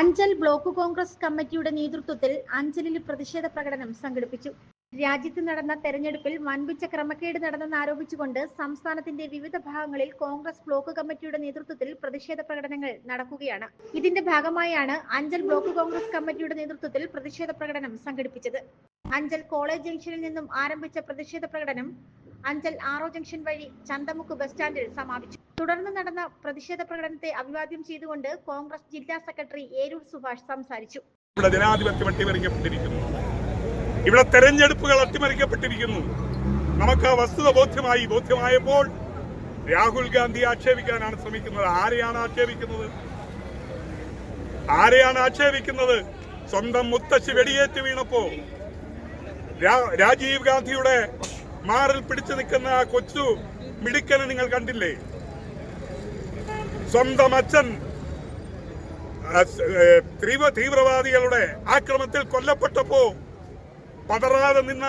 Anchal block Congress കമ്മിറ്റിയുടെ നേതൃത്വത്തിൽ അഞ്ചലിൽ പ്രതിഷേധ പ്രകടനം സംഘടിപ്പിച്ചു. രാജ്യത്ത് നടന്ന തെരഞ്ഞെടുപ്പിൽ വൻപിച്ച ക്രമക്കേട് നടന്നെന്ന് ആരോപിച്ചുകൊണ്ട് സംസ്ഥാനത്തിന്റെ വിവിധ ഭാഗങ്ങളിൽ കോൺഗ്രസ് ബ്ലോക്ക് കമ്മിറ്റിയുടെ നേതൃത്വത്തിൽ പ്രതിഷേധ പ്രകടനങ്ങൾ നടക്കുകയാണ്. ഇതിന്റെ ഭാഗമായാണ് അഞ്ചൽ ബ്ലോക്ക് കോൺഗ്രസ് കമ്മിറ്റിയുടെ നേതൃത്വത്തിൽ പ്രതിഷേധ പ്രകടനം സംഘടിപ്പിച്ചത്. അഞ്ചൽ കോളേജ് ജംഗ്ഷനിൽ നിന്നും ആരംഭിച്ച പ്രതിഷേധ പ്രകടനം അഞ്ചൽ ആറോ ജംഗ്ഷൻ വഴി ചന്തമുക്ക് ബസ് സ്റ്റാൻഡിൽ സമാപിച്ചു. തുടർന്ന് നടന്ന പ്രതിഷേധ പ്രകടനത്തെ അഭിവാദ്യം ചെയ്തുകൊണ്ട് കോൺഗ്രസ് ജില്ലാ സെക്രട്ടറി ഏരൂർ സുഭാഷ് സംസാരിച്ചു. ഇവിടെ ജനാധിപത്യം അട്ടിമറിക്കപ്പെട്ടിരിക്കുന്നു. ഇവിടെ തെരഞ്ഞെടുപ്പുകൾ അട്ടിമറിക്കപ്പെട്ടിരിക്കുന്നു. നമുക്ക് ആ വസ്തുത ബോധ്യമായി. ബോധ്യമായപ്പോൾ രാഹുൽ ഗാന്ധി ആക്ഷേപിക്കാനാണ് ശ്രമിക്കുന്നത്. ആരെയാണ് ആക്ഷേപിക്കുന്നത്? ആരെയാണ് ആക്ഷേപിക്കുന്നത്? സ്വന്തം മുത്തശ്ശി വെടിയേറ്റ് വീണപ്പോ രാജീവ് ഗാന്ധിയുടെ മാറിൽ പിടിച്ചു നിൽക്കുന്ന ആ കൊച്ചു മിടുക്കനെ നിങ്ങൾ കണ്ടില്ലേ? സ്വന്തം അച്ഛൻ തീവ്ര തീവ്രവാദികളുടെ ആക്രമണത്തിൽ കൊല്ലപ്പെട്ടപ്പോ പതറാതെ നിന്ന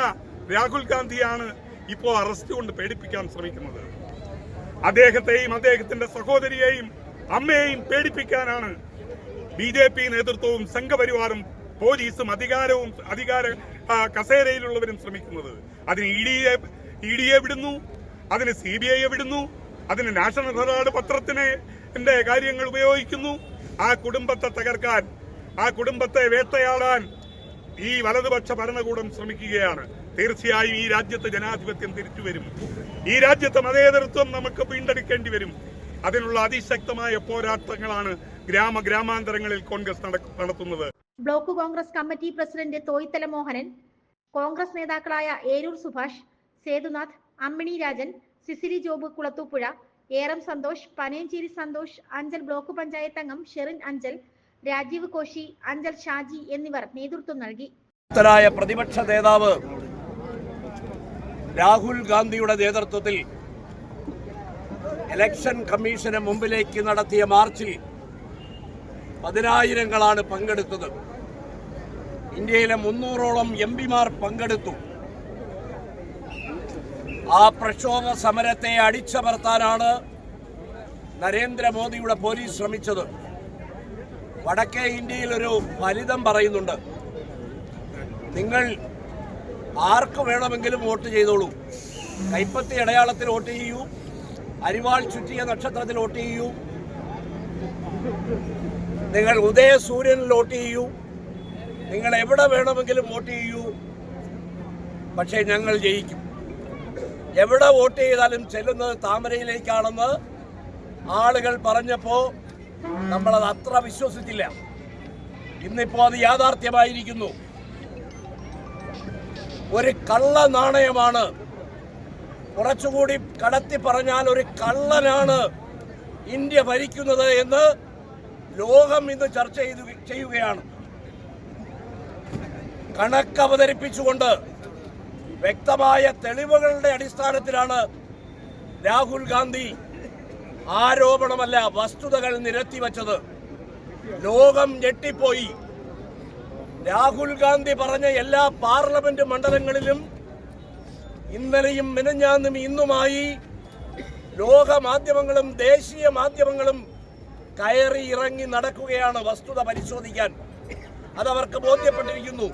രാഹുൽ ഗാന്ധിയാണ് ഇപ്പോ അറസ്റ്റ് കൊണ്ട് പേടിപ്പിക്കാൻ ശ്രമിക്കുന്നത്. അദ്ദേഹത്തെയും അദ്ദേഹത്തിന്റെ സഹോദരിയെയും അമ്മയെയും പേടിപ്പിക്കാനാണ് ബി ജെ പി നേതൃത്വവും സംഘപരിവാറും പോലീസും അധികാരവും അധികാര കസേരയിലുള്ളവരും ശ്രമിക്കുന്നത്. അതിന് E D A E D A വിടുന്നു അതിന് സി ബി ഐയെ വിടുന്നു അതിന് നാഷണൽ ഹെറാൾഡ് പത്രത്തിന് കാര്യങ്ങൾ ഉപയോഗിക്കുന്നു. ആ കുടുംബത്തെ തകർക്കാൻ ആ കുടുംബത്തെ വേട്ടയാടാൻ ഈ വലതുപക്ഷ ഭരണകൂടം ശ്രമിക്കുകയാണ്. തീർച്ചയായും ഈ രാജ്യത്ത് ജനാധിപത്യം തിരിച്ചു വരും ഈ രാജ്യത്തെ മതേതരത്വം നമുക്ക് വീണ്ടെടുക്കേണ്ടി വരും. അതിനുള്ള അതിശക്തമായ പോരാട്ടങ്ങളാണ് ഗ്രാമ ഗ്രാമാന്തരങ്ങളിൽ കോൺഗ്രസ് നട- നടത്തുന്നത്. Block Congress committee president Thoythala Mohanan Congress നേതാക്കളായ Eroor Subhash Sethunath Ammini Rajan Cecily Job Kulathupuzha Eram Santhosh Panayancherry Santhosh Anchal block panchayat അംഗം ഷെറിൻ അഞ്ചൽ രാജീവ് കോശി അഞ്ചൽ ഷാജി എന്നിവർ നേതൃത്വം നൽകി. പ്രതിപക്ഷ നേതാവ് രാഹുൽ ഗാന്ധിയുടെ നേതൃത്വത്തിൽ ഇലക്ഷൻ കമ്മീഷന് മുമ്പിലേക്ക് നടത്തിയ മാർച്ചിൽ പതിനായിരങ്ങളാണ് പങ്കെടുത്തത്. ഇന്ത്യയിലെ മുന്നൂറോളം എം പിമാർ പങ്കെടുത്തു. ആ പ്രക്ഷോഭ സമരത്തെ അടിച്ചമർത്താനാണ് നരേന്ദ്രമോദിയുടെ പോലീസ് ശ്രമിച്ചത്. വടക്കേ ഇന്ത്യയിൽ ഒരു ഫലിതം പറയുന്നുണ്ട്. നിങ്ങൾ ആർക്ക് വേണമെങ്കിലും വോട്ട് ചെയ്തോളൂ. കൈപ്പത്തി അടയാളത്തിൽ വോട്ട് ചെയ്യൂ. അരിവാൾ ചുറ്റിയ നക്ഷത്രത്തിൽ വോട്ട് ചെയ്യൂ. നിങ്ങൾ ഉദയസൂര്യനിൽ വോട്ട് ചെയ്യൂ. നിങ്ങൾ എവിടെ വേണമെങ്കിലും വോട്ട് ചെയ്യൂ. പക്ഷേ ഞങ്ങൾ ജയിക്കും. എവിടെ വോട്ട് ചെയ്താലും ചെല്ലുന്നത് താമരയിലേക്കാണെന്ന് ആളുകൾ പറഞ്ഞപ്പോൾ നമ്മളത് അത്ര വിശ്വസിച്ചില്ല. ഇന്നിപ്പോൾ അത് യാഥാർത്ഥ്യമായിരിക്കുന്നു. ഒരു കള്ള നാണയമാണ്. കുറച്ചുകൂടി കടത്തി പറഞ്ഞാൽ ഒരു കള്ളനാണ് ഇന്ത്യ ഭരിക്കുന്നത് എന്ന് ലോകം ഇന്ന് ചർച്ച ചെയ്തു ചെയ്യുകയാണ്. കണക്ക് അവതരിപ്പിച്ചുകൊണ്ട് വ്യക്തമായ തെളിവുകളുടെ അടിസ്ഥാനത്തിലാണ് രാഹുൽ ഗാന്ധി ആരോപണമല്ല വസ്തുതകൾ നിരത്തി നിരത്തിവച്ചത് ലോകം ഞെട്ടിപ്പോയി. രാഹുൽ ഗാന്ധി പറഞ്ഞ എല്ലാ പാർലമെന്റ് മണ്ഡലങ്ങളിലും ഇന്നലെയും മിനഞ്ഞാന്നും ഇന്നുമായി ലോക മാധ്യമങ്ങളും ദേശീയ മാധ്യമങ്ങളും കയറി ഇറങ്ങി നടക്കുകയാണ് വസ്തുത പരിശോധിക്കാൻ. അതവർക്ക് ബോധ്യപ്പെട്ടിരിക്കുന്നു.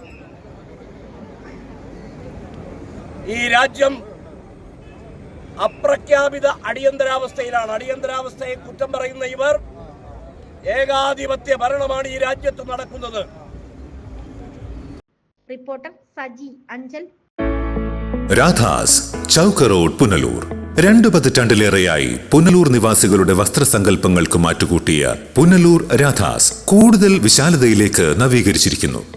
ഈ രാജ്യം അപ്രഖ്യാപിത അടിയന്തരാവസ്ഥയിലാണ്. അടിയന്തരാവസ്ഥയെ കുറ്റം പറയുന്ന ഇവർ ഏകാധിപത്യ ഭരണമാണ് ഈ രാജ്യത്ത് നടക്കുന്നത്. റിപ്പോർട്ടർ സജി അഞ്ചൽ. രാധാസ് ചൗക്ക് റോഡ് പുനലൂർ. രണ്ടു പതിറ്റാണ്ടിലേറെയായി പുനലൂർ നിവാസികളുടെ വസ്ത്രസങ്കല്പങ്ങൾക്ക് മാറ്റുകൂട്ടിയ പുനലൂർ രാധാസ് കൂടുതൽ വിശാലതയിലേക്ക് നവീകരിച്ചിരിക്കുന്നു.